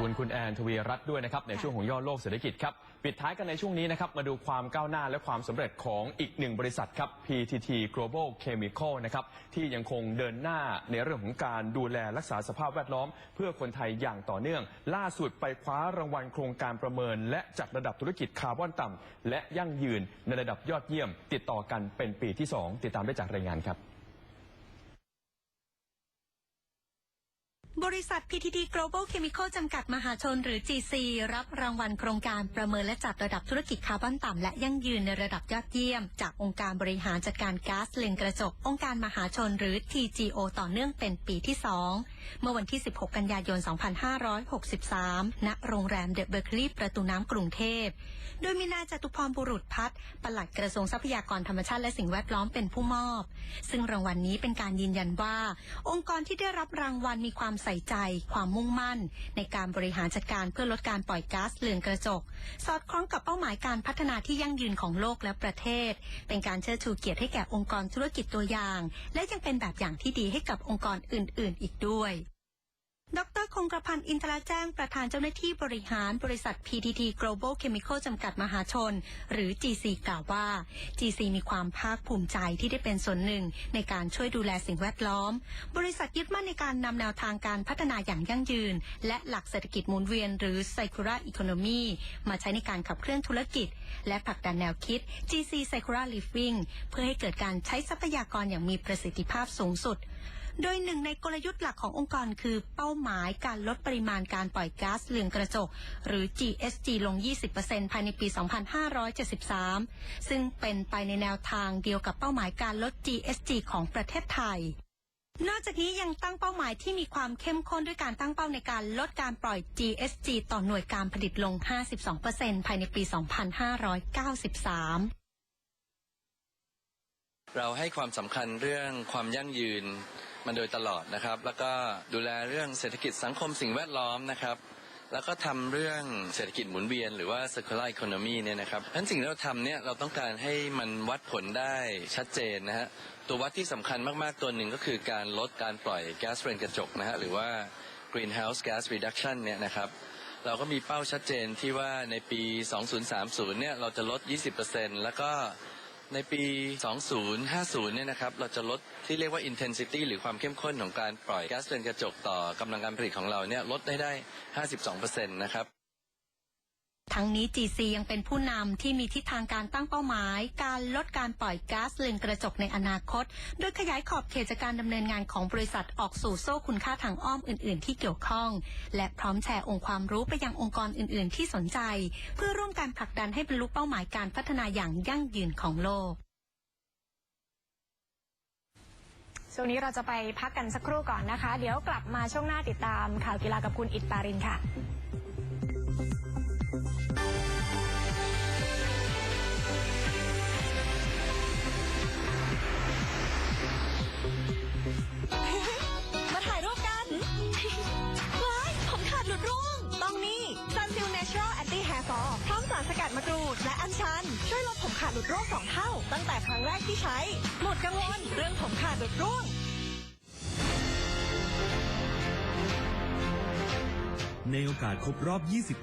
คุณคุณแอนทวีรัตน์ด้วยนะครับในช่วงของย่อโลกเศรษฐกิจครับปิดท้ายกันในช่วงนี้นะครับมาดูความก้าวหน้าและความสำเร็จของอีกหนึ่งบริษัทครับ PTT Global Chemical นะครับที่ยังคงเดินหน้าในเรื่องของการดูแลรักษาสภาพแวดล้อม เพื่อคนไทยอย่างต่อเนื่อง ล่าสุดไปคว้ารางวัลโครงการประเมิน และจัดระดับธุรกิจคาร์บอนต่ำและยั่งยืนในระดับยอดเยี่ยม ติดต่อกันเป็นปีที่สองติดตามได้จากรายงานครับ บริษัท PTT Global Chemical จำกัดมหาชนหรือ GC รับรางวัลโครงการประเมินและจัดระดับธุรกิจคาร์บอนต่ำและยั่งยืนในระดับยอดเยี่ยม จากองค์การบริหารจัดการก๊าซเรือนกระจก องค์การมหาชนหรือ TGO ต่อเนื่องเป็นปีที่ 2 เมื่อวันที่ 16 กันยายน 2563 ณ โรงแรมเดอะเบเกอรี่ประตูน้ำกรุงเทพ โดยมีนายจตุพรบุรุษพัฒน์ปลัดกระทรวงทรัพยากรธรรมชาติและสิ่งแวดล้อมเป็นผู้มอบ ซึ่งรางวัลนี้เป็นการยืนยันว่า องค์กรที่ได้รับรางวัลมีความใส่ใจ ความมุ่งมั่น ในการบริหารจัดการเพื่อลดการปล่อยก๊าซเรือนกระจก สอดคล้องกับเป้าหมายการพัฒนาที่ยั่งยืนของโลกและประเทศ เป็นการเชิดชูเกียรติให้แก่องค์กรธุรกิจตัวอย่าง และยังเป็นแบบอย่างที่ดีให้กับองค์กรอื่น ๆ อีกด้วย ดรคงกระพันธ์อินทราแจ้งประธานเจ้าหน้าที่บริหารบริษัท PTT Global Chemical จำกัดมหาชน หรือ GC กล่าวว่า GC มีความภาคภูมิใจที่ได้เป็นส่วนหนึ่ง ในการช่วยดูแลสิ่งแวดล้อม บริษัทยึดมั่นในการนำแนวทางการพัฒนาอย่างยั่งยืน และหลักเศรษฐกิจหมุนเวียน หรือ Circular Economy มาใช้ในการขับเคลื่อนธุรกิจ และผลักดันแนวคิด GC Circular Living เพื่อให้เกิดการใช้ทรัพยากรอย่างมีประสิทธิภาพสูงสุด โดยหนึ่งในกลยุทธ์หลักขององค์กรคือเป้าหมายการลดปริมาณการปล่อยก๊าซเรือนกระจก หรือ GSG ลง 20%ภายในปี 2573 ซึ่งเป็นไปในแนวทางเดียวกับเป้าหมายการลด GSG ของประเทศไทยนอกจากนี้ยังตั้งเป้าหมายที่มีความเข้มข้นด้วยการตั้งเป้าในการลดการปล่อย GSG ต่อหน่วยการผลิตลง 52%ภายในปี 2593 เราให้ความสำคัญเรื่องความยั่งยืน มาโดยตลอดนะครับ แล้วก็ดูแลเรื่องเศรษฐกิจสังคมสิ่งแวดล้อมนะครับ แล้วก็ทำเรื่องเศรษฐกิจหมุนเวียนหรือว่า circular economy เนี่ยนะครับทั้นสิ่งที่เราทำเนี่ยเราต้องการให้มันวัดผลได้ชัดเจนนะฮะตัววัดที่สำคัญมากๆตัวหนึ่งก็คือการลดการปล่อยแก๊สเรือนกระจกนะฮะหรือว่า greenhouse gas reduction เนี่ยนะครับเราก็มีเป้าชัดเจนที่ว่าในปี 2030 เนี่ยเราจะลด 20%แล้วก็ ในปี 2050 เนี่ยนะครับ เราจะลดที่เรียกว่า intensity หรือความเข้มข้นของการปล่อยแก๊สเรือนกระจกต่อกำลังการผลิตของเราเนี่ยลดได้ได้ 52%นะครับ ทั้งนี้ GC ยังเป็นผู้นำที่มีทิศทางการตั้งเป้าหมาย การลดการปล่อยก๊าซเรือนกระจกในอนาคต โดยขยายขอบเขตจากการดำเนินงานของบริษัทออกสู่โซ่คุณค่าทางอ้อมอื่น ๆ ที่เกี่ยวข้อง และพร้อมแชร์องค์ความรู้ไปยังองค์กรอื่น ๆ ที่สนใจ เพื่อร่วมการผลักดันให้บรรลุเป้าหมายการพัฒนาอย่างยั่งยืนของโลกช่วงนี้เราจะไปพักกันสักครู่ก่อนนะคะ เดี๋ยวกลับมาช่วงหน้าติดตามข่าวกีฬากับคุณอิตปารินค่ะ สารสกัดมะกรูดและอัญชัน ช่วยลดผมขาดหลุดร่วงสองเท่า ตั้งแต่ครั้งแรกที่ใช้ หมดกังวลเรื่องผมขาดหลุดร่วง ในโอกาสครบรอบ 20 ปี